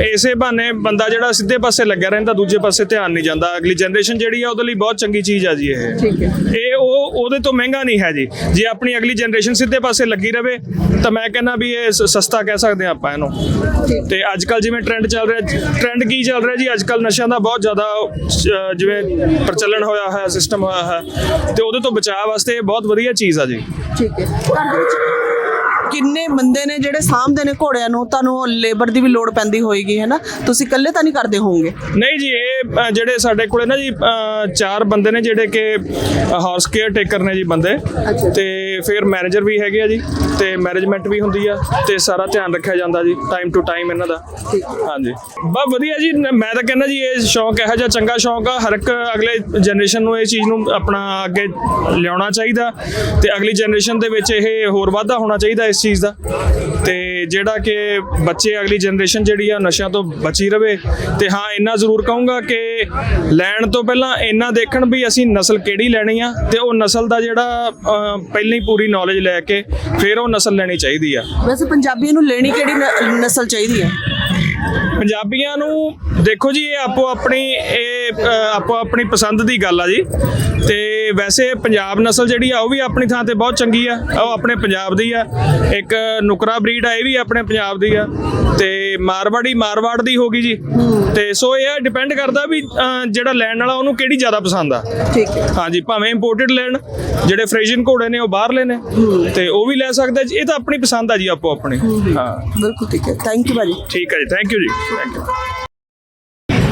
ਇਸੇ ਬਹਾਨੇ ਬੰਦਾ ਜਿਹੜਾ ਸਿੱਧੇ ਪਾਸੇ ਲੱਗਿਆ ਰਹਿੰਦਾ ਦੂਜੇ ਪਾਸੇ ਧਿਆਨ ਨਹੀਂ ਜਾਂਦਾ। ਅਗਲੀ ਜਨਰੇਸ਼ਨ ਜਿਹੜੀ ਆ ਉਹਦੇ ਲਈ ਬਹੁਤ ਚੰਗੀ ਚੀਜ਼ ਆ ਜੀ ਇਹ। ਠੀਕ ਹੈ। ਇਹ ਉਹ ਉਹਦੇ ਤੋਂ ਮਹਿੰਗਾ ਨਹੀਂ ਹੈ ਜੀ। ਜੇ ਆਪਣੀ ਅਗਲੀ ਜਨਰੇਸ਼ਨ ਸਿੱਧੇ ਪਾਸੇ ਲੱਗੀ ਰਵੇ ਤਾਂ ਮੈਂ ਕਹਿੰਦਾ ਵੀ ਇਹ ਸ- ਸਸਤਾ ਕਹਿ ਸਕਦੇ ਹਾਂ ਆਪਾਂ ਇਹਨੂੰ। ਤੇ ਅੱਜ ਕੱਲ ਜਿਵੇਂ ਟ੍ਰੈਂਡ ਚੱਲ ਰਿਹਾ ਟ੍ਰੈਂਡ ਕੀ ਚੱਲ ਰਿਹਾ ਜੀ? ਅੱਜ ਕੱਲ ਨਸ਼ਿਆਂ ਦਾ ਬਹੁਤ ਜ਼ਿਆਦਾ ਅਹ, ਜਿਵੇਂ ਪ੍ਰਚਲਨ ਹੋਇਆ ਹੈ ਸਿਸਟਮ ਹੋਇਆ ਹੈ ਤੇ ਉਹਦੇ ਤੋਂ ਬਚਾਅ ਵਾਸਤੇ ਇਹ ਬਹੁਤ ਵਧੀਆ ਚੀਜ਼ ਆ ਜੀ। ਠੀਕ ਹੈ। ਘਰ ਦੇ ਵਿੱਚ ਕਿੰਨੇ ਬੰਦੇ ਨੇ ਜਿਹੜੇ ਸਾਂਭਦੇ ਨੇ ਘੋੜਿਆਂ ਨੂੰ? ਤੁਹਾਨੂੰ ਲੇਬਰ ਦੀ ਵੀ ਲੋੜ ਪੈਂਦੀ ਹੋਏਗੀ ਹੈ ਨਾ? ਤੁਸੀਂ ਇਕੱਲੇ ਤਾਂ ਨਹੀਂ ਕਰਦੇ ਹੋਵੋਗੇ? ਨਹੀਂ ਜੀ ਇਹ ਅ, ਜਿਹੜੇ ਸਾਡੇ ਕੋਲੇ ਨਾ ਜੀ ਅ, ਚਾਰ ਬੰਦੇ ਨੇ ਜਿਹੜੇ ਕਿ ਹਾਰਸ ਕੇਅਰ ਟੇਕਰ ਨੇ ਜੀ ਬੰਦੇ। ਤੇ ਫਿਰ ਮੈਨੇਜਰ ਵੀ ਹੈਗੇ ਆ ਜੀ ਤੇ ਮੈਨੇਜਮੈਂਟ ਵੀ ਹੁੰਦੀ ਆ ਤੇ ਸਾਰਾ ਧਿਆਨ ਰੱਖਿਆ ਜਾਂਦਾ ਜੀ ਟਾਈਮ ਟੂ ਟਾਈਮ ਇਹਨਾਂ ਦਾ। ਹਾਂਜੀ। ਬਹੁਤ ਵਧੀਆ ਜੀ ਨ- ਮੈਂ ਤਾਂ ਕਹਿੰਦਾ ਜੀ ਇਹ ਸ਼ੌਂਕ ਇਹੋ ਜਿਹਾ ਚੰਗਾ ਸ਼ੌਂਕ ਆ ਹਰ ਇੱਕ ਅਗਲੇ ਜਨਰੇਸ਼ਨ ਨੂੰ ਇਹ ਚੀਜ਼ ਨੂੰ ਆਪਣਾ ਅੱਗੇ ਲਿਆਉਣਾ ਚਾਹੀਦਾ ਤੇ ਅਗਲੀ ਜਨਰੇਸ਼ਨ ਦੇ ਵਿੱਚ ਇਹ ਹੋਰ ਵਾਧਾ ਹੋਣਾ ਚਾਹੀਦਾ ਇਸ ਚੀਜ਼ ਦਾ। ਤੇ ਜਿਹੜਾ ਕਿ ਬੱਚੇ ਅਗਲੀ ਜਨਰੇਸ਼ਨ ਜਿਹੜੀ ਆ ਨਸ਼ਿਆਂ ਤੋਂ ਬਚੀ ਰਵੇ। ਤੇ ਹਾਂ ਇੰਨਾ ਜ਼ਰੂਰ ਕਹੂੰਗਾ ਕਿ ਲੈਣ ਤੋਂ ਪਹਿਲਾਂ ਇੰਨਾ ਦੇਖਣ ਵੀ ਅਸੀਂ ਨਸਲ ਕਿਹੜੀ ਲੈਣੀ ਆ ਤੇ ਉਹ ਨਸਲ ਦਾ ਜਿਹੜਾ ਪਹਿਲਾਂ ਹੀ ਪੂਰੀ ਨੌਲੇਜ ਲੈ ਕੇ ਫਿਰ ਉਹ ਨਸਲ ਲੈਣੀ ਚਾਹੀਦੀ ਆ। ਵੈਸੇ ਪੰਜਾਬੀਆਂ ਨੂੰ ਲੈਣੀ ਕਿਹੜੀ ਨਸਲ ਚਾਹੀਦੀ ਹੈ ਪੰਜਾਬੀਆਂ ਨੂੰ ਦੇਖੋ ਜੀ ਇਹ ਆਪੋ ਆਪਣੀ ਇਹ ਆਪੋ ਆਪਣੀ ਪਸੰਦ ਦੀ ਗੱਲ ਆ ਜੀ। ਤੇ ਵੈਸੇ ਪੰਜਾਬ ਨਸਲ ਜਿਹੜੀ ਆ ਉਹ ਵੀ ਆਪਣੀ ਥਾਂ ਤੇ ਬਹੁਤ ਚੰਗੀ ਆ। ਉਹ ਆਪਣੇ ਪੰਜਾਬ ਦੀ ਆ। ਇੱਕ ਨੁਕਰਾ ਬਰੀਡ ਆ ਇਹ ਵੀ ਆਪਣੇ ਪੰਜਾਬ ਦੀ ਆ। ਤੇ ਮਾਰਵਾੜੀ ਮਾਰਵਾੜ ਦੀ ਹੋਗੀ ਜੀ। ਤੇ ਸੋ ਇਹ ਡਿਪੈਂਡ ਕਰਦਾ ਵੀ ਜਿਹੜਾ ਲੈਣ ਵਾਲਾ ਉਹਨੂੰ ਕਿਹੜੀ ਜ਼ਿਆਦਾ ਪਸੰਦ ਆ। ਠੀਕ ਹੈ। ਹਾਂਜੀ ਭਾਵੇਂ ਇੰਪੋਰਟਡ ਲੈਣ ਜਿਹੜੇ ਫਰੇਜਨ ਘੋੜੇ ਨੇ ਉਹ ਬਾਹਰਲੇ ਨੇ। ਤੇ ਉਹ ਵੀ ਲੈ ਸਕਦਾ ਜੀ। ਇਹ ਤਾਂ ਆਪਣੀ ਪਸੰਦ ਆ ਜੀ ਆਪੋ ਆਪਣੀ। ਹਾਂ। ਬਿਲਕੁਲ ਠੀਕ ਹੈ। ਥੈਂਕ ਯੂ ਭਾਜੀ। ਠੀਕ ਹੈ ਜੀ ਥੈਂਕ ਯੂ ਜੀ ਥੈਂਕ ਯੂ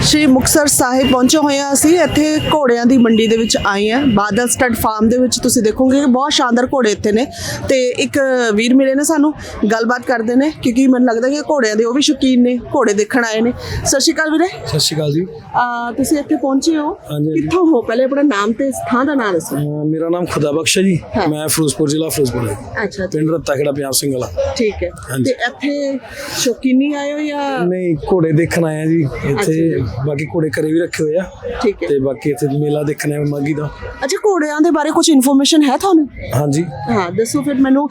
ਸ਼੍ਰੀ ਮੁਕਤਸਰ ਸਾਹਿਬ ਪਹੁੰਚੇ ਹੋਏ ਹਾਂ ਅਸੀਂ। ਇੱਥੇ ਘੋੜਿਆਂ ਦੀ ਮੰਡੀ ਦੇ ਵਿੱਚ ਆਏ ਹਾਂ। ਬਾਦਲ ਸਟੱਡ ਫਾਰਮ ਦੇ ਵਿੱਚ ਤੁਸੀਂ ਦੇਖੋਗੇ ਕਿ ਬਹੁਤ ਸ਼ਾਨਦਾਰ ਘੋੜੇ ਇੱਥੇ ਨੇ ਤੇ ਇੱਕ ਵੀਰ ਮਿਲੇ ਨੇ ਸਾਨੂੰ ਗੱਲਬਾਤ ਕਰਦੇ ਨੇ ਕਿਉਂਕਿ ਮੈਨੂੰ ਲੱਗਦਾ ਕਿ ਘੋੜਿਆਂ ਦੇ ਉਹ ਵੀ ਸ਼ੌਕੀਨ ਨੇ ਘੋੜੇ ਦੇਖਣ ਆਏ ਨੇ। ਸਤਿ ਸ਼੍ਰੀ ਅਕਾਲ ਵੀਰੇ। ਸਤਿ ਸ਼੍ਰੀ ਅਕਾਲ ਜੀ। ਆ ਤੁਸੀਂ ਇੱਥੇ ਪਹੁੰਚੇ ਹੋ। ਕਿੱਥੋਂ ਹੋ? ਪਹਿਲੇ ਆਪਣਾ ਨਾਮ ਤੇ ਥਾਂ ਦਾ ਨਾਮ ਦੱਸੋ। ਮੇਰਾ ਨਾਮ ਖੁਦਾ ਬਖਸ਼ ਹੈ ਜੀ। ਮੈਂ ਫਿਰੋਜ਼ਪੁਰ ਜ਼ਿਲ੍ਹਾ ਫਿਰੋਜ਼ਪੁਰ ਹੈ। ਅੱਛਾ ਪਿੰਡ ਰੱਤਾ ਖੇੜਾ ਪੰਜਾਬ ਸਿੰਘ ਵਾਲਾ। ਠੀਕ ਹੈ। ਤੇ ਇੱਥੇ ਸ਼ੌਕੀਨੀ ਆਏ ਹੋ ਜਾਂ? ਨਹੀਂ ਘੋੜੇ ਦੇਖਣ ਆਏ ਆ ਜੀ। ਇੱਥੇ ਬਾਕੀ ਘੋੜੇ ਘਰੇ ਵੀ ਰੱਖੇ ਹੋਏ ਆ। ਠੀਕ ਹੈ। ਤੇ ਬਾਕੀ ਇੱਥੇ ਮੇਲਾ ਦੇਖਣਾ ਹੈ ਮਾਗੀ ਦਾ। ਅੱਛਾ ਘੋੜਿਆਂ ਦੇ ਬਾਰੇ ਕੁਝ ਇਨਫੋਰਮੇਸ਼ਨ ਹੈ ਤੁਹਾਨੂੰ? ਹਾਂਜੀ। ਹਾਂ ਦੱਸੋ ਫਿਰ ਮੈਨੂੰ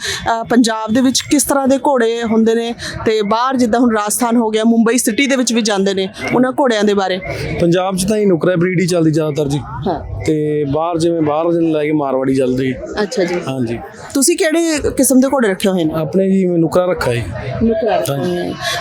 ਪੰਜਾਬ ਦੇ ਵਿੱਚ ਕਿਸ ਤਰ੍ਹਾਂ ਦੇ ਘੋੜੇ ਹੁੰਦੇ ਨੇ ਤੇ ਬਾਹਰ ਜਿੱਦਾਂ ਹੁਣ ਰਾਜਸਥਾਨ ਹੋ ਗਿਆ ਮੁੰਬਈ ਸਿਟੀ ਦੇ ਵਿੱਚ ਵੀ ਜਾਂਦੇ ਨੇ ਉਹਨਾਂ ਘੋੜਿਆਂ ਦੇ ਬਾਰੇ। ਪੰਜਾਬ 'ਚ ਤਾਂ ਹੀ ਨੁਕਰਾ ਬਰੀਡ ਹੀ ਚੱਲਦੀ ਜ਼ਿਆਦਾਤਰ ਜੀ। ਹਾਂ। ਤੇ ਬਾਹਰ ਜਿਵੇਂ ਬਾਹਰ ਦੇ ਲੈ ਕੇ ਮਾਰਵਾੜੀ ਚੱਲਦੀ। ਅੱਛਾ ਜੀ। ਹਾਂਜੀ। ਤੁਸੀਂ ਕਿਹੜੇ ਕਿਸਮ ਦੇ ਘੋੜੇ ਰੱਖੇ ਹੋਏ ਨੇ? ਆਪਣੇ ਜੀ ਮੈਂ ਨੁਕਰਾ ਰੱਖਾ ਜੀ। ਨੁਕਰਾ।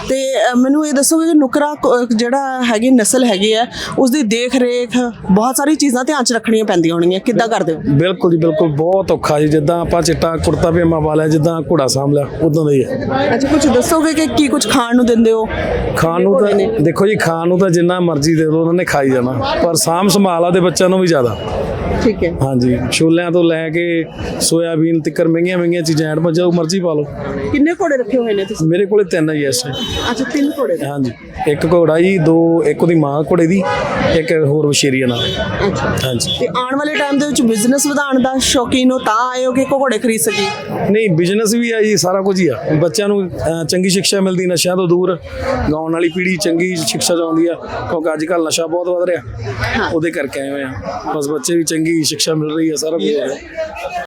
ਤੇ ਮੈਨੂੰ ਇਹ ਦੱਸੋਗੇ ਕਿ ਨੁਕਰਾ ਜਿਹੜਾ ਹੈਗੀ ਨਸਲ ਨਸਲ ਹੈਗੀ ਹੈ ਉਸ ਦੀ ਦੇਖ ਰੇਖ ਬਹੁਤ ਸਾਰੀ ਚੀਜ਼ਾਂ ਧਿਆਨ 'ਚ ਰੱਖਣੀਆਂ ਪੈਂਦੀਆਂ ਹੋਣਗੀਆਂ। ਕਿੱਦਾਂ ਕਰਦੇ ਹੋ? ਬਿਲਕੁਲ ਜੀ ਬਿਲਕੁਲ ਬਹੁਤ ਔਖਾ ਜੀ। ਜਿੱਦਾਂ ਆਪਾਂ ਚਿੱਟਾ ਕੁੜਤਾ ਪਜਾਮਾ ਪਾ ਲਿਆ ਜਿੱਦਾਂ ਘੋੜਾ ਸਾਂਭ ਲਿਆ ਉਦਾਂ ਦਾ ਹੀ ਹੈ। ਅੱਛਾ ਕੁਝ ਦੱਸੋਗੇ ਕਿ ਕੀ ਕੁਝ ਖਾਣ ਨੂੰ ਦਿੰਦੇ ਹੋ? ਖਾਣ ਨੂੰ ਤਾਂ ਦੇਖੋ ਜੀ ਖਾਣ ਨੂੰ ਤਾਂ ਜਿੰਨਾ ਮਰਜ਼ੀ ਦੇ ਦਿਓ ਉਹਨਾਂ ਨੇ ਖਾਈ ਜਾਣਾ। ਪਰ ਸਾਂਭ ਸੰਭਾਲ ਆ ਦੇ ਬੱਚਿਆਂ ਨੂੰ ਵੀ ਜ਼ਿਆਦਾ। ਠੀਕ ਹੈ। ਹਾਂਜੀ ਛੋਲਿਆਂ ਤੋਂ ਲੈ ਕੇ ਸੋਇਆਬੀਨ ਤਿੱਕਰ ਮਹਿੰਗੀਆਂ ਮਹਿੰਗੀਆਂ ਚੀਜ਼ਾਂ ਐਡ ਜੋ ਮਰਜ਼ੀ ਪਾ ਲਓ। ਕਿੰਨੇ ਘੋੜੇ ਰੱਖੇ ਹੋਏ ਨੇ ਤੁਸੀਂ? ਮੇਰੇ ਕੋਲੇ ਤਿੰਨ ਹੀ ਇਸ। ਅੱਛਾ ਤਿੰਨ ਘੋੜੇ। ਹਾਂਜੀ ਇੱਕ ਘੋੜਾ ਜੀ ਦੋ ਇੱਕ ਉਹਦੀ ਮਾਂ ਘੋੜੇ ਦੀ ਇੱਕ ਹੋਰ ਵਸ਼ੇਰੀਆ ਨਾਲ। ਅੱਛਾ। ਹਾਂਜੀ। ਤੇ ਆਉਣ ਵਾਲੇ ਟਾਈਮ ਦੇ ਵਿੱਚ ਬਿਜ਼ਨਸ ਵਧਾਉਣ ਦਾ ਸ਼ੌਕੀਨ ਹੋ ਤਾਂ ਆਏ ਹੋ ਕਿ ਘੋੜੇ ਖਰੀਦ ਸਕੀ ਨਹੀਂ ਬਿਜ਼ਨਸ ਵੀ ਆ ਜੀ ਸਾਰਾ ਕੁਝ ਹੀ ਆ। ਬੱਚਿਆਂ ਨੂੰ ਚੰਗੀ ਸਿੱਖਿਆ ਮਿਲਦੀ ਨਸ਼ਿਆਂ ਤੋਂ ਦੂਰ। ਗਾਉਣ ਵਾਲੀ ਪੀੜ੍ਹੀ ਚੰਗੀ ਸਿੱਖਿਆ ਚਾਹੁੰਦੀ ਆ ਕਿਉਂਕਿ ਅੱਜ ਕੱਲ ਨਸ਼ਾ ਬਹੁਤ ਵੱਧ ਰਿਹਾ। ਉਹਦੇ ਕਰਕੇ ਆਏ ਹੋਏ ਆ। ਬਸ ਬੱਚੇ ਵੀ ਚੰਗੀ ਸਿੱਖਿਆ ਮਿਲ ਰਹੀ ਆ ਸਾਰਾ ਕੁਝ ਹੋ ਰਿਹਾ